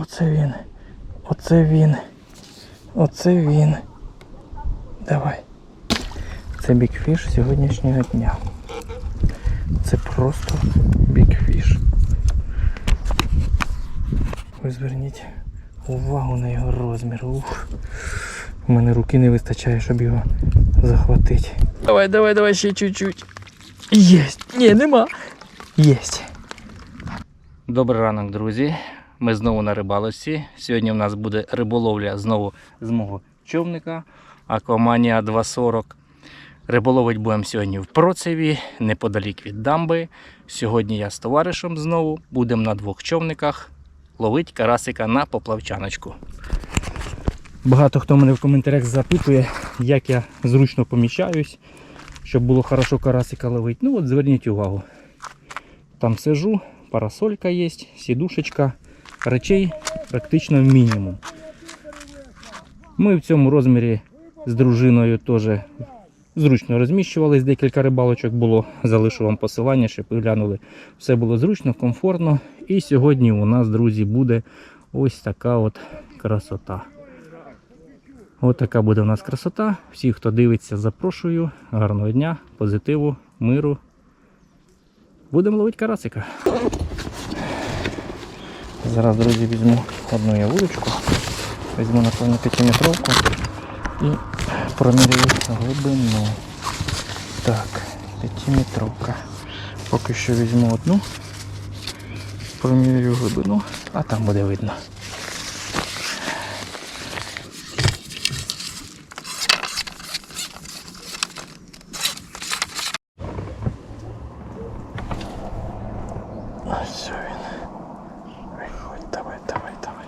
Оце він. Оце він. Оце він. Давай. Це бікфіш сьогоднішнього дня. Це просто бікфіш. Ви зверніть увагу на його розмір. Ух. У мене руки не вистачає, щоб його захватити. Давай, давай, давай ще чуть-чуть. Єсть. Ні, нема. Єсть. Добрий ранок, друзі. Ми знову на рибалочці. Сьогодні у нас буде риболовля знову з мого човника Акваманія 240. Риболовить будемо сьогодні в Процеві, неподалік від дамби. Сьогодні я з товаришем знову будемо на двох човниках ловити карасика на поплавчаночку. Багато хто мене в коментарях запитує, як я зручно поміщаюсь, щоб було хорошо карасика ловити. Ну от зверніть увагу. Там сижу, парасолька є, сідушечка, речей практично мінімум. Ми в цьому розмірі з дружиною теж зручно розміщувались, декілька рибалочок було. Залишу вам посилання, щоб ви глянули. Все було зручно, комфортно. І сьогодні у нас, друзі, буде ось така от красота. Ось така буде у нас красота. Всі, хто дивиться, запрошую. Гарного дня, позитиву, миру. Будемо ловити карасика. Зараз, друзі, візьму одну я вудочку, візьму напевно 5-метровку і промірюю глибину. Так, 5-метровка. Поки що візьму одну, промірюю глибину, а там буде видно. Ось він. Виходь, давай, давай, давай.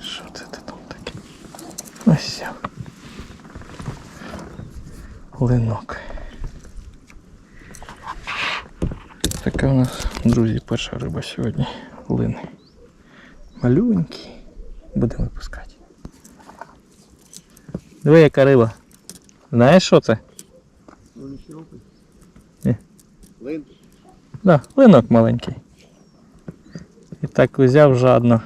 Що це ти там таке? Ось. я. Линок. Така у нас, друзі, перша риба сьогодні. Лин. Малюнький. Будемо випускати. Диви, яка риба. Знаєш що це? Ні. Лин. Да, линок маленький. І так взяв жадно.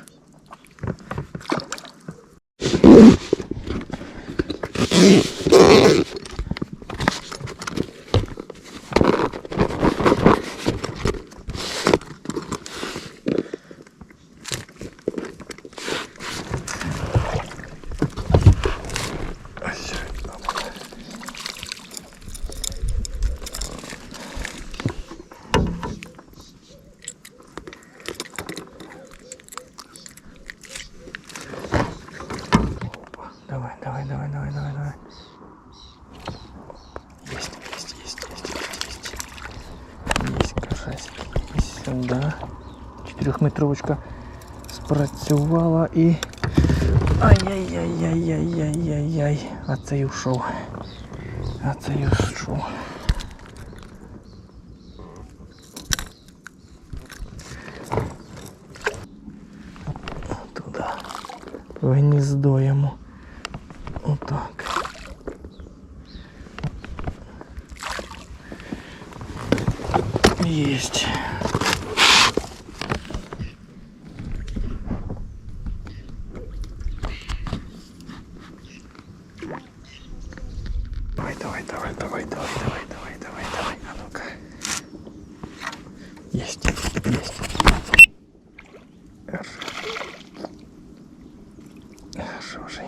Давай, давай, давай, давай, давай, давай. Есть, есть, есть, есть, есть, есть. Есть карасик. Есть сюда. Чотирьохметровочка спрацювала і. Ай-яй-яй-яй-яй-яй-яй-яй. А цей ушов. А цей ушов. Туди. Гніздо йому. Давай, давай, давай, давай, давай, давай, давай, давай, давай. А ну-ка. Есть, есть. Хороший.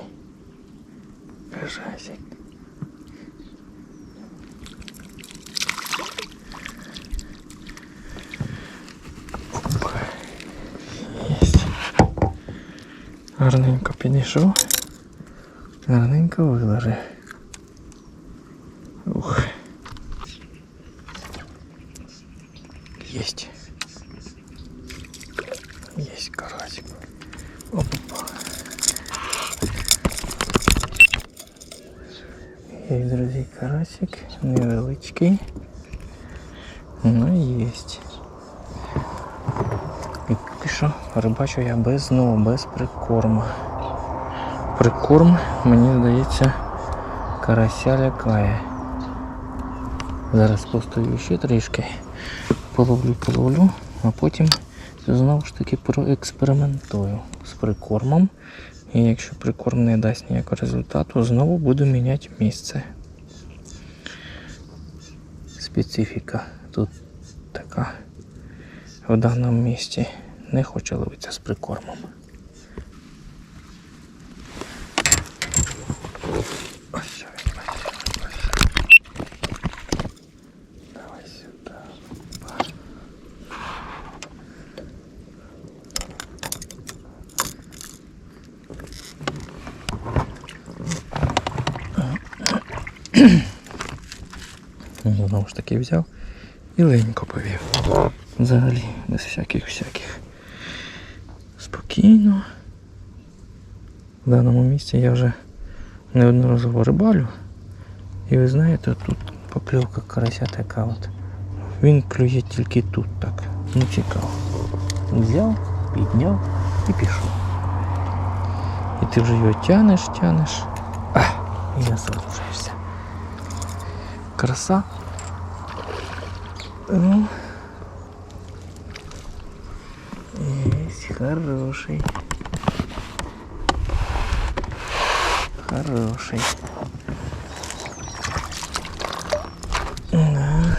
Красавчик. Опа. Єсть. Гарненько підійшов. Гарненько виложив. Ух. Есть. Есть карасик. Опа. Є, друзі, карасик невеличкий. Ну, єсть. І поки що рибачу я без знову, без прикорму. Прикорм, мені здається, карася лякає. Зараз постою ще трішки. Половлю, половлю, а потім знову ж таки проекспериментую з прикормом. І якщо прикорм не дасть ніякого результату, знову буду міняти місце. Специфіка тут така в даному місці не хоче ловитися з прикормом. Ось він, ось він, ось він. Давай сюди. Знову ж таки взяв і ленько повів. Взагалі, без всяких всяких. Спокійно. В даному місці я вже неодноразово рибалю. І ви знаєте, тут покльовка карася така от. Він клює тільки тут так. Ну цікаво. Взяв, підняв і пішов. І ти вже його тянеш, тянеш. А, і насолоджуєшся. Краса. Ну. Есть хороший. Хороший. Да.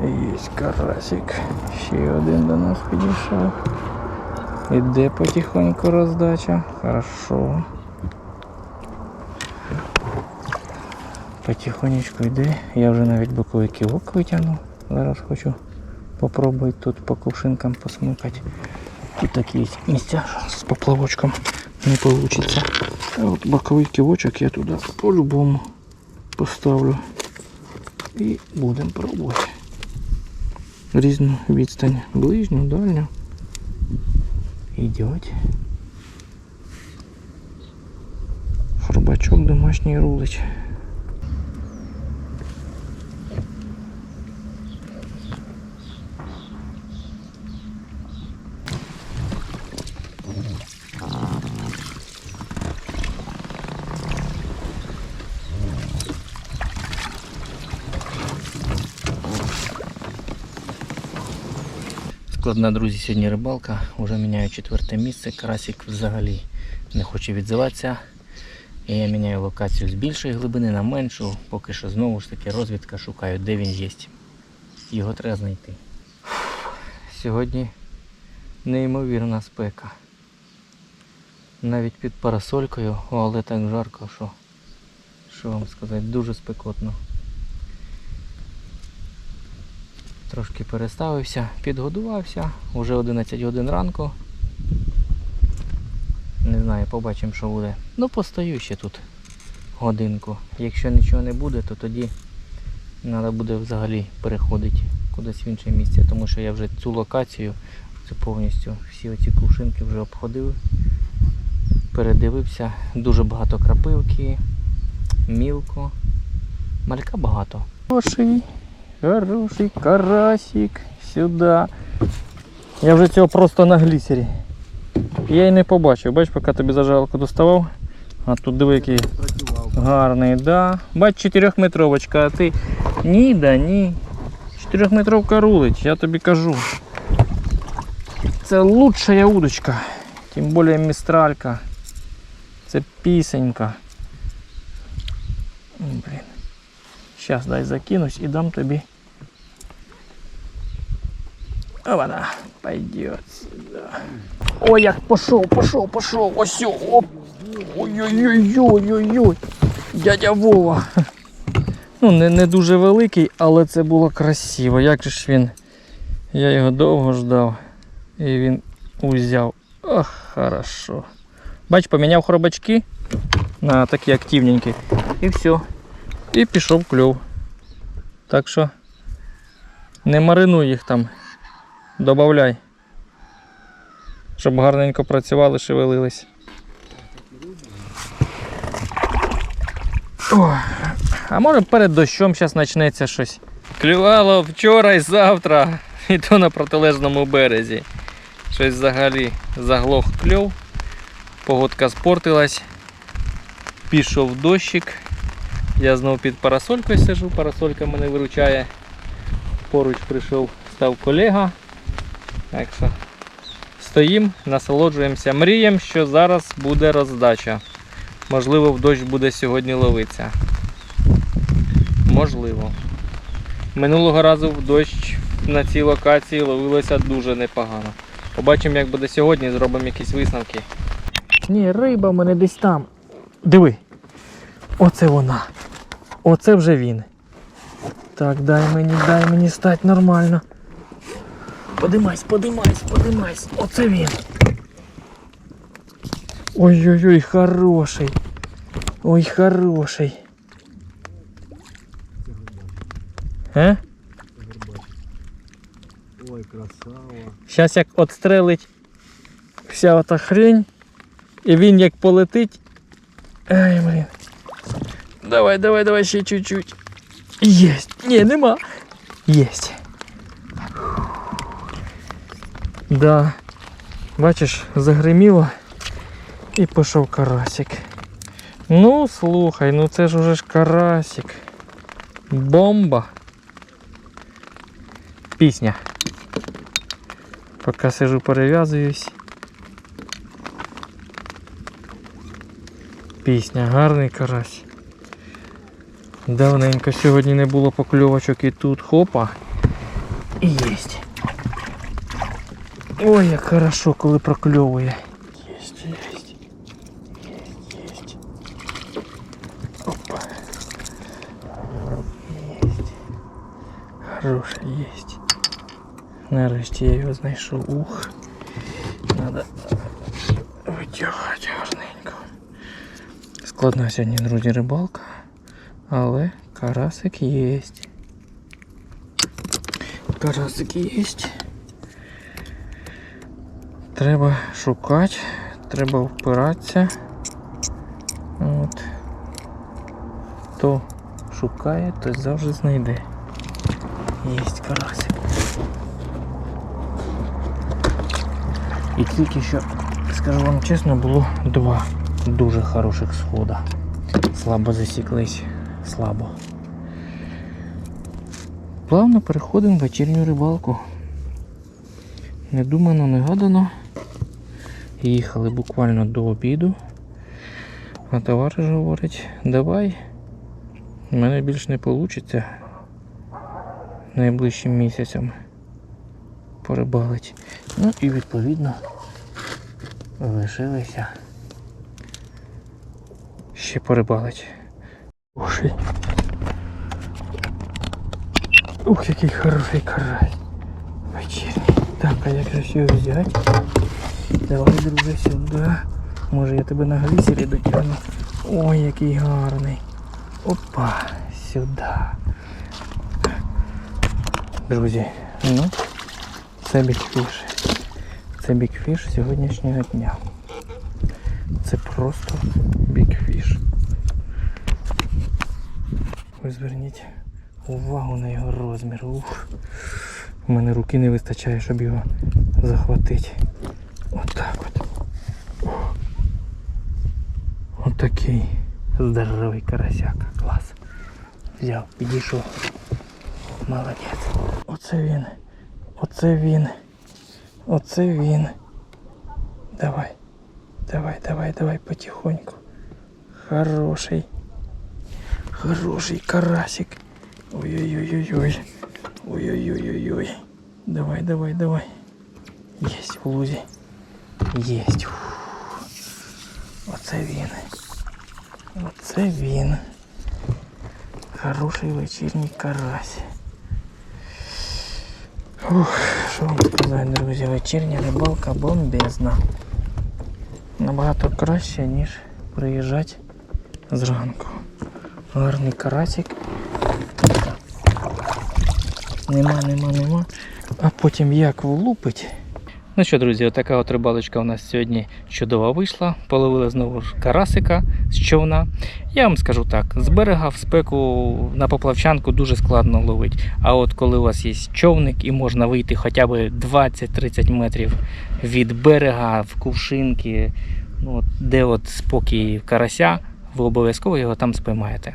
Есть карасик. Ще один до нас підійшов. Іде потихоньку роздача. Хорошо. Потихонечку йде. Я вже навіть боковий кілок витягнув. Зараз хочу попробувати тут по кувшинкам посмикати. Тут такі місця з поплавочком не вийде. А от боковий кілочок я туди по-любому поставлю. І будемо пробувати. Різну відстань. Ближню, дальню. Идет. Хробачок домашній рулить. Складна, друзі, сьогодні рибалка. Уже міняю четверте місце. Карасик взагалі не хоче відзиватися. І я міняю локацію з більшої глибини на меншу. Поки що знову ж таки розвідка шукаю, де він є. Його треба знайти. Сьогодні неймовірна спека. Навіть під парасолькою, але так жарко, що, що вам сказати, дуже спекотно. Трошки переставився, підгодувався, вже 11 годин ранку. Не знаю, побачимо, що буде. Ну, постою ще тут годинку. Якщо нічого не буде, то тоді треба буде взагалі переходити кудись в інше місце, тому що я вже цю локацію, це повністю всі оці кувшинки вже обходив, передивився. Дуже багато крапивки, мілко, малька багато. Хороший, хороший карасик сюди. Я вже цього просто на глісері. Я й не побачив, бач, поки тобі зажалку доставав. А тут диви який гарний, да. Бач, 4-метровочка, а ти ні, да ні. 4-метровка рулить, я тобі кажу. Це лучшая удочка. Тим більше містралька. Це пісенька. Блін. Сейчас дай закинусь и дам тобі. Опа-на, пойдет сюда. Ой, як пошел, пошел, пошел. Ось, оп. Ой-ой-ой-ой-ой-ой. Дядя Вова. Ну, не, не дуже великий, але це було красиво. Як же ж він. Я його довго ждав. І він узяв. Ох, хорошо. Бач, поміняв хробачки на такі активненькі. І все. І пішов кльов. Так що не маринуй їх там. Добавляй. Щоб гарненько працювали, шевелились. О, а може перед дощом зараз почнеться щось. Клювало вчора і завтра, і то на протилежному березі. Щось взагалі заглох кльов, погодка спортилась, пішов дощик Я знову під парасолькою сижу, парасолька мене виручає. Поруч прийшов, став колега. Так стоїмо, насолоджуємося. Мріємо, що зараз буде роздача. Можливо, в дощ буде сьогодні ловитися. Можливо. Минулого разу в дощ на цій локації ловилося дуже непогано. Побачимо, як буде сьогодні, зробимо якісь висновки. Ні, риба в мене десь там. Диви. Оце вона. Оце вже він. Так, дай мені, дай мені стать нормально. Подимайся, подимайся, подимайся. Оце він. Ой-ой-ой, хороший. Ой, хороший. Е? Ой, красава. Зараз як отстрелить вся ота хрень, і він як полетить. Ай, блін. Давай, давай, давай ще чуть-чуть. Єсть. Ні, нема. Єсть. Да. Бачиш, загриміло і пішов карасик. Ну, слухай, ну це ж уже ж карасик. Бомба. Пісня. Поки сижу, перев'язуюсь. Пісня, гарний карась. Давненько сьогодні не було покльовочок і тут хопа. І єсть. Ой, як хорошо, коли прокльовує. Єсть, єсть. Єсть, єсть. Опа. Єсть. Хороший єсть. Нарешті я його знайшов. Ух. Надо витягати гарненько. Складна сьогодні, друзі, рибалка. Але карасик є. Карасик є. Треба шукати, треба впиратися. От. Хто шукає, той завжди знайде. Єсть карасик. І тільки що, скажу вам чесно, було два дуже хороших схода. Слабо засіклись, слабо. Плавно переходимо в вечірню рибалку. Не думано, не гадано. Їхали буквально до обіду. А товариш говорить, давай, в мене більш не вийде найближчим місяцем порибалить. Ну і відповідно лишилися ще порибалить. Ух, який хороший карась. Вечірній. Так, а як же його взяти? Давай, друже, сюди. Може я тебе на глісері дотягну. Ой, який гарний. Опа, сюди. Друзі, ну, це бікфіш. Це бікфіш сьогоднішнього дня. Це просто бікфіш. Ви зверніть увагу на його розмір. Ух. У мене руки не вистачає, щоб його захватити. Отак от. Ух. Отакий здоровий карасяка. Клас. Взяв, підійшов. Молодець. Оце він. Оце він. Оце він. Давай. Давай, давай, давай потихоньку. Хороший. Хороший карасик. Ой-ой-ой-ой-ой. Ой-ой-ой-ой-ой. Давай, давай, давай. Есть в лузі. Есть. Оце він. Оце він. Хороший вечірній карась. Ух, що вам сказати, друзі, вечірня рибалка бомбезна. Набагато краще, ніж приїжджати зранку. Гарний карасик. Нема, нема, нема. А потім як влупить. Ну що, друзі, отака от рибалочка у нас сьогодні чудова вийшла. Половили знову ж карасика з човна. Я вам скажу так: з берега в спеку на поплавчанку дуже складно ловити. А от коли у вас є човник і можна вийти хоча б 20-30 метрів від берега в кувшинки, ну, де от спокій карася, ви обов'язково його там спіймаєте.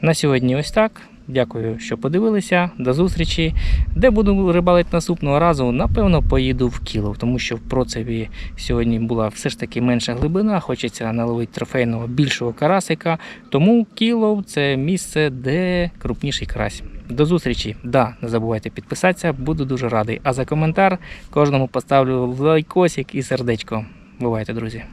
На сьогодні ось так. Дякую, що подивилися. До зустрічі. Де буду рибалити наступного разу, напевно, поїду в Кілов, тому що в процеві сьогодні була все ж таки менша глибина. Хочеться наловити трофейного більшого карасика. Тому Кілов це місце, де крупніший карась. До зустрічі. Да, не забувайте підписатися, буду дуже радий. А за коментар кожному поставлю лайкосик і сердечко. Бувайте, друзі.